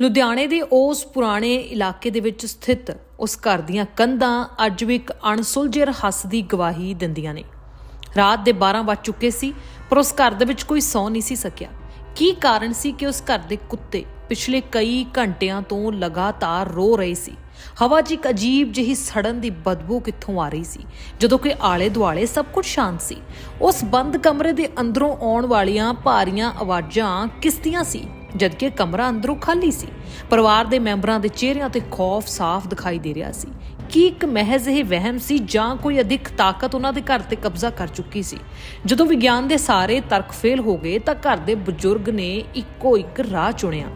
ਲੁਧਿਆਣੇ ਦੇ ਉਸ ਪੁਰਾਣੇ ਇਲਾਕੇ ਦੇ ਵਿੱਚ ਸਥਿਤ ਉਸ ਘਰ ਦੀਆਂ ਕੰਧਾਂ ਅੱਜ ਵੀ ਇੱਕ ਅਣਸੁਲਝੇ ਰਹੱਸ ਦੀ ਗਵਾਹੀ ਦਿੰਦੀਆਂ ਨੇ। ਰਾਤ ਦੇ 12 ਵੱਜ ਚੁੱਕੇ ਸੀ, ਪਰ ਉਸ ਘਰ ਦੇ ਵਿੱਚ ਕੋਈ ਸੌ ਨਹੀਂ ਸੀ ਸਕਿਆ। ਕੀ ਕਾਰਨ ਸੀ ਕਿ ਉਸ ਘਰ ਦੇ ਕੁੱਤੇ ਪਿਛਲੇ ਕਈ ਘੰਟਿਆਂ ਤੋਂ ਲਗਾਤਾਰ ਰੋ ਰਹੇ ਸੀ? ਹਵਾ 'ਚ ਇੱਕ ਅਜੀਬ ਜਿਹੀ ਸੜਨ ਦੀ ਬਦਬੂ ਕਿੱਥੋਂ ਆ ਰਹੀ ਸੀ? ਜਦੋਂ ਕਿ ਆਲੇ ਦੁਆਲੇ ਸਭ ਕੁਝ ਸ਼ਾਂਤ ਸੀ। ਉਸ ਬੰਦ ਕਮਰੇ ਦੇ ਅੰਦਰੋਂ ਆਉਣ ਵਾਲੀਆਂ ਭਾਰੀਆਂ ਆਵਾਜ਼ਾਂ ਕਿਸ ਦੀਆਂ ਸੀ? ਜਦਕਿ ਕਮਰਾ ਅੰਦਰੋਂ ਖਾਲੀ ਸੀ। ਪਰਿਵਾਰ ਦੇ ਮੈਂਬਰਾਂ ਦੇ ਚਿਹਰਿਆਂ ਤੇ ਖੌਫ ਸਾਫ਼ ਦਿਖਾਈ ਦੇ ਰਿਹਾ ਸੀ। ਕੀ ਇੱਕ ਮਹਿਜ਼ ਇਹ ਵਹਿਮ ਸੀ ਜਾਂ ਕੋਈ ਅਧਿਕ ਤਾਕਤ ਉਹਨਾਂ ਦੇ ਘਰ ਤੇ ਕਬਜ਼ਾ ਕਰ ਚੁੱਕੀ ਸੀ? ਜਦੋਂ ਵਿਗਿਆਨ ਦੇ ਸਾਰੇ ਤਰਕ ਫੇਲ ਹੋ ਗਏ ਤਾਂ ਘਰ ਦੇ ਬਜ਼ੁਰਗ ਨੇ ਇੱਕੋ ਇੱਕ ਰਾਹ ਚੁਣਿਆ।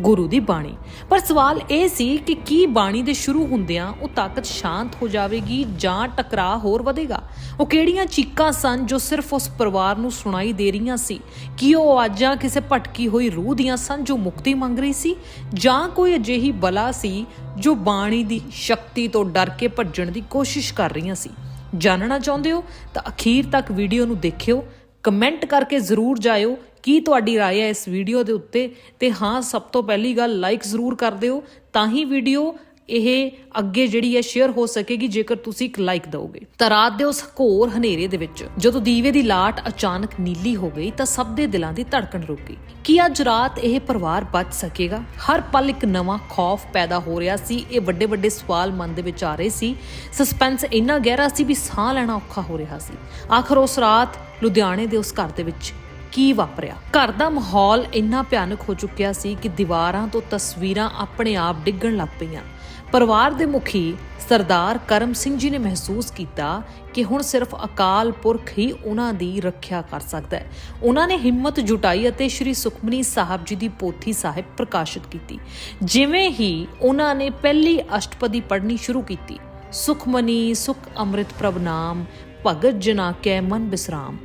ਗੁਰੂ ਦੀ ਬਾਣੀ। ਪਰ ਸਵਾਲ ਇਹ ਸੀ ਕਿ ਕੀ ਬਾਣੀ ਦੇ ਸ਼ੁਰੂ ਹੁੰਦਿਆਂ ਉਹ ਤਾਕਤ ਸ਼ਾਂਤ ਹੋ ਜਾਵੇਗੀ ਜਾਂ ਟਕਰਾਅ ਹੋਰ ਵਧੇਗਾ? ਉਹ ਕਿਹੜੀਆਂ ਚੀਕਾਂ ਸਨ ਜੋ ਸਿਰਫ ਉਸ ਪਰਿਵਾਰ ਨੂੰ ਸੁਣਾਈ ਦੇ ਰਹੀਆਂ ਸੀ? ਕੀ ਉਹ ਆਵਾਜ਼ਾਂ ਕਿਸੇ ਭਟਕੀ ਹੋਈ ਰੂਹ ਦੀਆਂ ਸਨ ਜੋ ਮੁਕਤੀ ਮੰਗ ਰਹੀ ਸੀ? ਜਾਂ ਕੋਈ ਅਜਿਹੀ ਬਲਾ ਸੀ ਜੋ ਬਾਣੀ ਦੀ ਸ਼ਕਤੀ ਤੋਂ ਡਰ ਕੇ ਭੱਜਣ ਦੀ ਕੋਸ਼ਿਸ਼ ਕਰ ਰਹੀਆਂ ਸੀ? ਜਾਣਨਾ ਚਾਹੁੰਦੇ ਹੋ? ਤਾਂ ਅਖੀਰ ਤੱਕ ਵੀਡੀਓ ਨੂੰ ਦੇਖਿਓ, ਕਮੈਂਟ ਕਰਕੇ ਜ਼ਰੂਰ ਜਾਇਓ ਕੀ ਤੁਹਾਡੀ رائے ਹੈ ਇਸ ਵੀਡੀਓ ਦੇ ਉੱਤੇ ਤੇ ਹਾਂ ਸਭ ਤੋਂ ਪਹਿਲੀ ਗੱਲ ਲਾਈਕ ਜ਼ਰੂਰ ਕਰ ਦਿਓ ਤਾਂ ਹੀ ਵੀਡੀਓ ਇਹ ਅੱਗੇ ਜਿਹੜੀ ਹੈ ਸ਼ੇਅਰ ਹੋ ਸਕੇਗੀ ਜੇਕਰ ਤੁਸੀਂ ਇੱਕ ਲਾਈਕ ਦਿਓਗੇ ਤਾਂ ਰਾਤ ਦੇ ਉਸ ਘੋਰ ਹਨੇਰੇ ਦੇ ਵਿੱਚ ਜਦੋਂ ਦੀਵੇ ਦੀ ਲਾਟ ਅਚਾਨਕ ਨੀਲੀ ਹੋ ਗਈ ਤਾਂ ਸਭ ਦੇ ਦਿਲਾਂ ਦੀ ਧੜਕਣ ਰੁਕ ਗਈ ਕੀ ਅੱਜ ਰਾਤ ਇਹ ਪਰਿਵਾਰ ਬਚ ਸਕੇਗਾ ਹਰ ਪਲ ਇੱਕ ਨਵਾਂ ਖੌਫ ਪੈਦਾ ਹੋ ਰਿਹਾ ਸੀ ਇਹ ਵੱਡੇ ਵੱਡੇ ਸਵਾਲ ਮਨ ਦੇ ਵਿੱਚ ਆ ਰਹੇ ਸੀ ਸਸਪੈਂਸ ਇੰਨਾ ਗਹਿਰਾ ਸੀ ਵੀ ਸਾਹ ਲੈਣਾ ਔਖਾ ਹੋ ਰਿਹਾ ਸੀ ਆਖਰ ਉਸ ਰਾਤ ਲੁਧਿਆਣੇ ਦੇ ਉਸ ਘਰ ਦੇ ਵਿੱਚ ਕੀ ਵਾਪਰਿਆ? ਘਰ ਦਾ ਮਾਹੌਲ ਇੰਨਾ ਭਿਆਨਕ ਹੋ ਚੁੱਕਿਆ ਸੀ ਕਿ ਦੀਵਾਰਾਂ ਤੋਂ ਤਸਵੀਰਾਂ ਆਪਣੇ ਆਪ ਡਿੱਗਣ ਲੱਗ ਪਈਆਂ। ਪਰਿਵਾਰ ਦੇ ਮੁਖੀ ਸਰਦਾਰ ਕਰਮ ਸਿੰਘ ਜੀ ਨੇ ਮਹਿਸੂਸ ਕੀਤਾ ਕਿ ਹੁਣ ਸਿਰਫ ਅਕਾਲ ਪੁਰਖ ਹੀ ਉਹਨਾਂ ਦੀ ਰੱਖਿਆ ਕਰ ਸਕਦਾ ਹੈ। ਉਹਨਾਂ ਨੇ ਹਿੰਮਤ ਜੁਟਾਈ ਅਤੇ ਸ੍ਰੀ ਸੁਖਮਨੀ ਸਾਹਿਬ ਜੀ ਦੀ ਪੋਥੀ ਸਾਹਿਬ ਪ੍ਰਕਾਸ਼ਿਤ ਕੀਤੀ। ਜਿਵੇਂ ਹੀ ਉਹਨਾਂ ਨੇ ਪਹਿਲੀ ਅਸ਼ਟਪਦੀ ਪੜ੍ਹਨੀ ਸ਼ੁਰੂ ਕੀਤੀ, ਸੁਖਮਨੀ, ਸੁਖ ਅੰਮ੍ਰਿਤ ਪ੍ਰਭ ਨਾਮ, ਭਗਤ ਜਨਾ ਕੈ ਮਨ ਬਿਸਰਾਮ।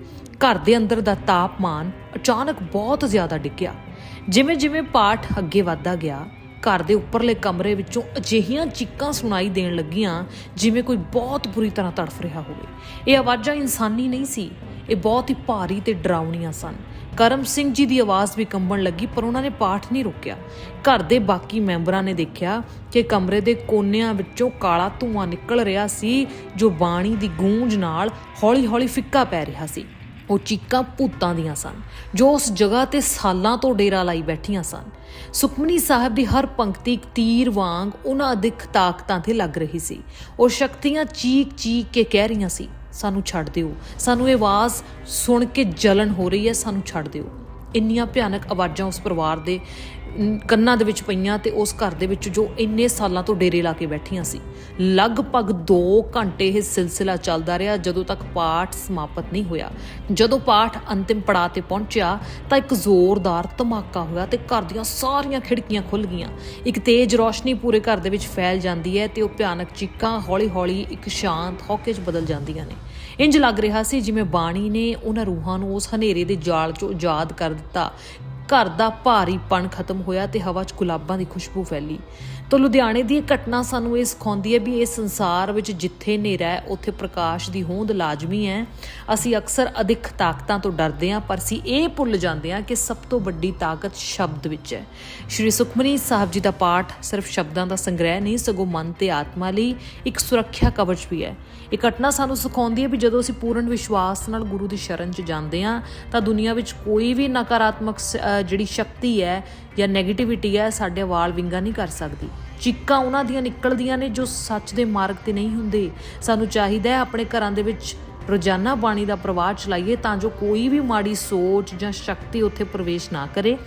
ਘਰ ਦੇ ਅੰਦਰ ਦਾ ਤਾਪਮਾਨ ਅਚਾਨਕ ਬਹੁਤ ਜ਼ਿਆਦਾ ਡਿੱਗਿਆ। ਜਿਵੇਂ ਜਿਵੇਂ ਪਾਠ ਅੱਗੇ ਵਧਦਾ ਗਿਆ, ਘਰ ਦੇ ਉੱਪਰਲੇ ਕਮਰੇ ਵਿੱਚੋਂ ਅਜਿਹੀਆਂ ਚੀਕਾਂ ਸੁਣਾਈ ਦੇਣ ਲੱਗੀਆਂ, ਜਿਵੇਂ ਕੋਈ ਬਹੁਤ ਬੁਰੀ ਤਰ੍ਹਾਂ ਤੜਫ ਰਿਹਾ ਹੋਵੇ। ਇਹ ਆਵਾਜ਼ਾਂ ਇਨਸਾਨੀ ਨਹੀਂ ਸੀ, ਇਹ ਬਹੁਤ ਹੀ ਭਾਰੀ ਤੇ ਡਰਾਉਣੀਆਂ ਸਨ। ਕਰਮ ਸਿੰਘ ਜੀ ਦੀ ਆਵਾਜ਼ ਵੀ ਕੰਬਣ ਲੱਗੀ, ਪਰ ਉਹਨਾਂ ਨੇ ਪਾਠ ਨਹੀਂ ਰੋਕਿਆ। ਘਰ ਦੇ ਬਾਕੀ ਮੈਂਬਰਾਂ ਨੇ ਦੇਖਿਆ ਕਿ ਕਮਰੇ ਦੇ ਕੋਨਿਆਂ ਵਿੱਚੋਂ ਕਾਲਾ ਧੂਆਂ ਨਿਕਲ ਰਿਹਾ ਸੀ, ਜੋ ਬਾਣੀ ਦੀ ਗੂੰਜ ਨਾਲ ਹੌਲੀ-ਹੌਲੀ ਫਿੱਕਾ ਪੈ ਰਿਹਾ ਸੀ। ਉਹ ਚੀਕਾਂ ਭੂਤਾਂ ਦੀਆਂ ਸਨ, ਜੋ ਉਸ ਜਗ੍ਹਾ ਤੇ ਸਾਲਾਂ ਤੋਂ ਡੇਰਾ ਲਾਈ ਬੈਠੀਆਂ ਸਨ। ਸੁਖਮਨੀ ਸਾਹਿਬ ਦੀ ਹਰ ਪੰਕਤੀ ਇੱਕ ਤੀਰ ਵਾਂਗ ਉਹਨਾਂ ਅਧਿਕ ਤਾਕਤਾਂ ਤੇ ਲੱਗ ਰਹੀ ਸੀ। ਉਹ ਸ਼ਕਤੀਆਂ ਚੀਕ ਚੀਕ ਕੇ ਕਹਿ ਰਹੀਆਂ ਸੀ, ਸਾਨੂੰ ਛੱਡ ਦਿਓ, ਸਾਨੂੰ ਇਹ ਆਵਾਜ਼ ਸੁਣ ਕੇ ਜਲਨ ਹੋ ਰਹੀ ਹੈ, ਸਾਨੂੰ ਛੱਡ ਦਿਓ। ਇੰਨੀਆਂ ਭਿਆਨਕ ਆਵਾਜ਼ਾਂ ਉਸ ਪਰਿਵਾਰ ਦੇ ਕੰਨਾਂ ਦੇ ਵਿੱਚ ਪਈਆਂ ਤੇ ਉਸ ਘਰ ਦੇ ਵਿੱਚ ਜੋ ਇੰਨੇ ਸਾਲਾਂ ਤੋਂ ਡੇਰੇ ਲਾ ਕੇ ਬੈਠੀਆਂ ਸੀ। ਲਗਭਗ 2 ਘੰਟੇ ਇਹ ਸਿਲਸਿਲਾ ਚੱਲਦਾ ਰਿਹਾ, ਜਦੋਂ ਤੱਕ ਪਾਠ ਸਮਾਪਤ ਨਹੀਂ ਹੋਇਆ। ਜਦੋਂ ਪਾਠ ਅੰਤਿਮ ਪੜਾਅ ਤੇ ਪਹੁੰਚਿਆ, ਤਾਂ ਇੱਕ ਜ਼ੋਰਦਾਰ ਧਮਾਕਾ ਹੋਇਆ ਤੇ ਘਰ ਦੀਆਂ ਸਾਰੀਆਂ ਖਿੜਕੀਆਂ ਖੁੱਲ ਗਈਆਂ। ਇੱਕ ਤੇਜ਼ ਰੌਸ਼ਨੀ ਪੂਰੇ ਘਰ ਦੇ ਵਿੱਚ ਫੈਲ ਜਾਂਦੀ ਹੈ ਤੇ ਉਹ ਭਿਆਨਕ ਚੀਕਾਂ ਹੌਲੀ-ਹੌਲੀ ਇੱਕ ਸ਼ਾਂਤ ਹੌਕੇ 'ਚ ਬਦਲ ਜਾਂਦੀਆਂ ਨੇ। ਇੰਜ ਲੱਗ ਰਿਹਾ ਸੀ ਜਿਵੇਂ ਬਾਣੀ ਨੇ ਉਹਨਾਂ ਰੂਹਾਂ ਨੂੰ ਉਸ ਹਨੇਰੇ ਦੇ ਜਾਲ 'ਚੋਂ ਆਜ਼ਾਦ ਕਰ ਦਿੱਤਾ ਘਰ ਦਾ ਭਾਰੀਪਣ ਖਤਮ ਹੋਇਆ ਤੇ ਹਵਾ 'ਚ ਗੁਲਾਬਾਂ ਦੀ ਖੁਸ਼ਬੂ ਫੈਲੀ। ਤਾਂ ਲੁਧਿਆਣੇ ਦੀ ਇਹ ਘਟਨਾ ਸਾਨੂੰ ਇਹ ਸਿਖਾਉਂਦੀ ਹੈ ਵੀ ਇਹ ਸੰਸਾਰ ਵਿੱਚ ਜਿੱਥੇ ਹਨੇਰਾ ਹੈ, ਉੱਥੇ ਪ੍ਰਕਾਸ਼ ਦੀ ਹੋਂਦ ਲਾਜ਼ਮੀ ਹੈ। ਅਸੀਂ ਅਕਸਰ ਅਧਿਕ ਤਾਕਤਾਂ ਤੋਂ ਡਰਦੇ ਹਾਂ, ਪਰ ਅਸੀਂ ਇਹ ਭੁੱਲ ਜਾਂਦੇ ਹਾਂ ਕਿ ਸਭ ਤੋਂ ਵੱਡੀ ਤਾਕਤ ਸ਼ਬਦ ਵਿੱਚ ਹੈ। ਸ਼੍ਰੀ ਸੁਖਮਨੀ ਸਾਹਿਬ ਜੀ ਦਾ ਪਾਠ ਸਿਰਫ ਸ਼ਬਦਾਂ ਦਾ ਸੰਗ੍ਰਹਿ ਨਹੀਂ, ਸਗੋਂ ਮਨ ਤੇ ਆਤਮਾ ਲਈ ਇੱਕ ਸੁਰੱਖਿਆ ਕਵਚ ਵੀ ਹੈ। ਇਹ ਘਟਨਾ ਸਾਨੂੰ ਸਿਖਾਉਂਦੀ ਹੈ ਵੀ ਜਦੋਂ ਅਸੀਂ ਪੂਰਨ ਵਿਸ਼ਵਾਸ ਨਾਲ ਗੁਰੂ ਦੀ ਸ਼ਰਨ 'ਚ ਜਾਂਦੇ ਹਾਂ, ਤਾਂ ਦੁਨੀਆ ਵਿੱਚ ਕੋਈ ਵੀ ਨਕਾਰਾਤਮਕ ਸ- ਜਿਹੜੀ ਸ਼ਕਤੀ ਹੈ ਜਾਂ 네ਗੇਟਿਵਿਟੀ ਹੈ, ਸਾਡੇ ਵਾਲ ਵਿੰਗਾ ਨਹੀਂ ਕਰ ਸਕਦੀ। ਚੀਕਾਂ ਉਹਨਾਂ ਦੀਆਂ ਨਿਕਲਦੀਆਂ ਨੇ ਜੋ ਸੱਚ ਦੇ ਮਾਰਗ ਤੇ ਨਹੀਂ ਹੁੰਦੇ। ਸਾਨੂੰ ਚਾਹੀਦਾ ਹੈ ਆਪਣੇ ਘਰਾਂ ਦੇ ਵਿੱਚ ਰੋਜ਼ਾਨਾ ਬਾਣੀ ਦਾ ਪ੍ਰਵਾਹ ਚਲਾਈਏ ਤਾਂ ਜੋ ਕੋਈ ਵੀ ਮਾੜੀ ਸੋਚ ਜਾਂ ਸ਼ਕਤੀ ਉੱਥੇ ਪ੍ਰਵੇਸ਼ ਨਾ ਕਰੇ।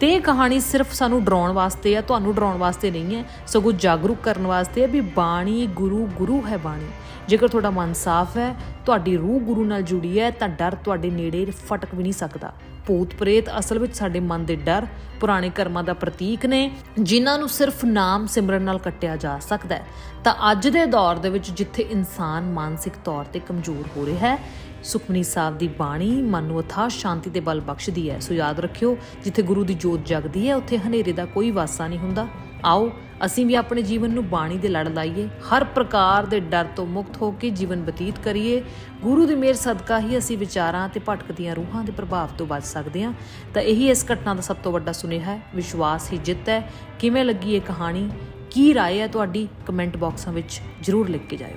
ਤੇ ਇਹ ਕਹਾਣੀ ਸਿਰਫ ਸਾਨੂੰ ਡਰਾਉਣ ਵਾਸਤੇ ਆ ਤੁਹਾਨੂੰ ਡਰਾਉਣ ਵਾਸਤੇ ਨਹੀਂ ਹੈ, ਸਗੋਂ ਜਾਗਰੂਕ ਕਰਨ ਵਾਸਤੇ ਹੈ ਵੀ ਬਾਣੀ ਗੁਰੂ ਗੁਰੂ ਹੈ ਬਾਣੀ। ਜੇਕਰ ਤੁਹਾਡਾ ਮਨ ਸਾਫ਼ ਹੈ, ਤੁਹਾਡੀ ਰੂਹ ਗੁਰੂ ਨਾਲ ਜੁੜੀ ਹੈ, ਤਾਂ ਡਰ ਤੁਹਾਡੇ ਨੇੜੇ ਫਟਕ ਵੀ ਨਹੀਂ ਸਕਦਾ। ਭੂਤ ਪ੍ਰੇਤ ਅਸਲ ਵਿੱਚ ਸਾਡੇ ਮਨ ਦੇ ਡਰ, ਪੁਰਾਣੇ ਕਰਮਾਂ ਦਾ ਪ੍ਰਤੀਕ ਨੇ, ਜਿਨ੍ਹਾਂ ਨੂੰ ਸਿਰਫ ਨਾਮ ਸਿਮਰਨ ਨਾਲ ਕੱਟਿਆ ਜਾ ਸਕਦਾ ਹੈ। ਤਾਂ ਅੱਜ ਦੇ ਦੌਰ ਦੇ ਵਿੱਚ ਜਿੱਥੇ ਇਨਸਾਨ ਮਾਨਸਿਕ ਤੌਰ ਤੇ ਕਮਜ਼ੋਰ ਹੋ ਰਿਹਾ ਹੈ, ਸੁਖਮਨੀ ਸਾਹਿਬ ਦੀ ਬਾਣੀ ਮਨ ਨੂੰ ਅਥਾਹ ਸ਼ਾਂਤੀ ਤੇ ਬਲ ਬਖਸ਼ਦੀ ਹੈ। ਸੋ ਯਾਦ ਰੱਖਿਓ, ਜਿੱਥੇ ਗੁਰੂ ਦੀ ਜੋਤ ਜਗਦੀ ਹੈ, ਉੱਥੇ ਹਨੇਰੇ ਦਾ ਕੋਈ ਵਾਸਾ ਨਹੀਂ ਹੁੰਦਾ। ਆਓ ਅਸੀਂ ਵੀ ਆਪਣੇ ਜੀਵਨ ਨੂੰ ਬਾਣੀ ਦੇ ਲੜ ਲਾਈਏ, ਹਰ ਪ੍ਰਕਾਰ ਦੇ ਡਰ ਤੋਂ ਮੁਕਤ ਹੋ ਕੇ ਜੀਵਨ ਬਤੀਤ ਕਰੀਏ। ਗੁਰੂ ਦੀ ਮਿਹਰ ਸਦਕਾ ਹੀ ਅਸੀਂ ਵਿਚਾਰਾਂ ਤੇ ਭਟਕਦੀਆਂ ਰੂਹਾਂ ਦੇ ਪ੍ਰਭਾਵ ਤੋਂ ਬਚ ਸਕਦੇ ਹਾਂ। ਤਾਂ ਇਹੀ ਇਸ ਘਟਨਾ ਦਾ ਸਭ ਤੋਂ ਵੱਡਾ ਸੁਨੇਹਾ ਹੈ। ਵਿਸ਼ਵਾਸ ਹੀ ਜਿੱਤ ਹੈ। ਕਿਵੇਂ ਲੱਗੀ ਇਹ ਕਹਾਣੀ? ਕੀ ਰਾਏ ਹੈ ਤੁਹਾਡੀ? ਕਮੈਂਟ ਬਾਕਸਾਂ ਵਿੱਚ ਜਰੂਰ ਲਿਖ ਕੇ ਜਾਇਓ।